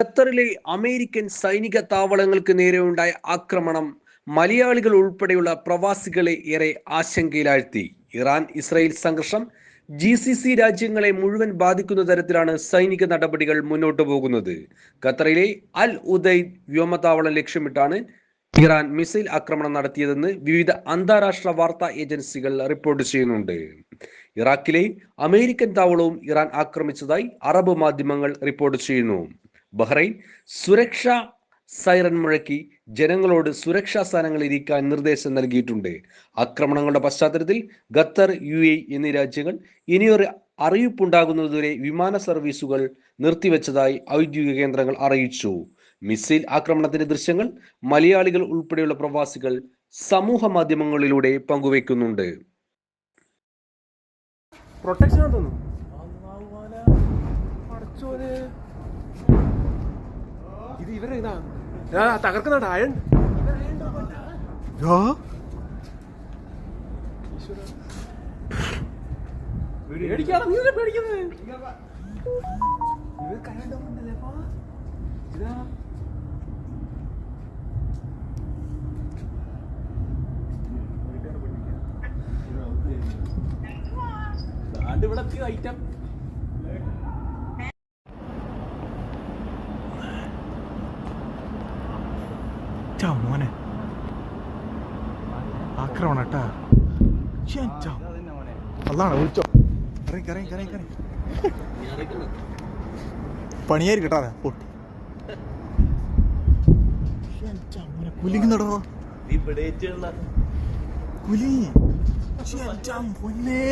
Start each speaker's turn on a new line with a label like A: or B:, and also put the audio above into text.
A: ഖത്തറിലെ അമേരിക്കൻ സൈനിക താവളങ്ങൾക്ക് നേരെയുണ്ടായ ആക്രമണം മലയാളികൾ ഉൾപ്പെടെയുള്ള പ്രവാസികളെ ഏറെ ആശങ്കയിലാഴ്ത്തി. ഇറാൻ ഇസ്രായേൽ സംഘർഷം ജി സി സി രാജ്യങ്ങളെ മുഴുവൻ ബാധിക്കുന്ന തരത്തിലാണ് സൈനിക നടപടികൾ മുന്നോട്ടു പോകുന്നത്. ഖത്തറിലെ അൽ ഉദൈദ് വ്യോമതാവളം ലക്ഷ്യമിട്ടാണ് ഇറാൻ മിസൈൽ ആക്രമണം നടത്തിയതെന്ന് വിവിധ അന്താരാഷ്ട്ര വാർത്താ ഏജൻസികൾ റിപ്പോർട്ട് ചെയ്യുന്നുണ്ട്. ഇറാഖിലെ അമേരിക്കൻ താവളവും ഇറാൻ ആക്രമിച്ചതായി അറബ് മാധ്യമങ്ങൾ റിപ്പോർട്ട് ചെയ്യുന്നു. ബഹ്റൈൻ. സുരക്ഷാ സൈറൻ മുഴക്കി ജനങ്ങളോട് സുരക്ഷാ സ്ഥാനങ്ങളിൽ ഇരിക്കാൻ നിർദ്ദേശം നൽകിയിട്ടുണ്ട്. ആക്രമണങ്ങളുടെ പശ്ചാത്തലത്തിൽ ഖത്തർ യു എ എന്നീ രാജ്യങ്ങൾ ഇനിയൊരു അറിയിപ്പുണ്ടാകുന്നതുവരെ വിമാന സർവീസുകൾ നിർത്തിവെച്ചതായി ഔദ്യോഗിക കേന്ദ്രങ്ങൾ അറിയിച്ചു. മിസൈൽ ആക്രമണത്തിന്റെ ദൃശ്യങ്ങൾ മലയാളികൾ ഉൾപ്പെടെയുള്ള പ്രവാസികൾ സമൂഹ മാധ്യമങ്ങളിലൂടെ പങ്കുവെക്കുന്നുണ്ട്
B: പ്രൊട്ടക്ഷൻ തോന്നുന്നു ഇത് ഇവരെ ഇതാ. തകർക്കുന്നുണ്ട് അയൺ. പേടിക്കാണ് നീ പേടിക്കുന്നത് ഇവർ കരണ്ടല്ലേ ഇതാ. ഇവിടെ ഐറ്റം
C: മോനെ. ആക്രമണം കേട്ടാ അതാണ് വിളിച്ചോ. ഇറങ്ങി ഇറങ്ങി ഇറങ്ങി ഇറങ്ങി പണിയായിരിക്കും കേട്ടാ പൊട്ടി കുലിങ്ങുന്നടോ കുലി പൊന്നേ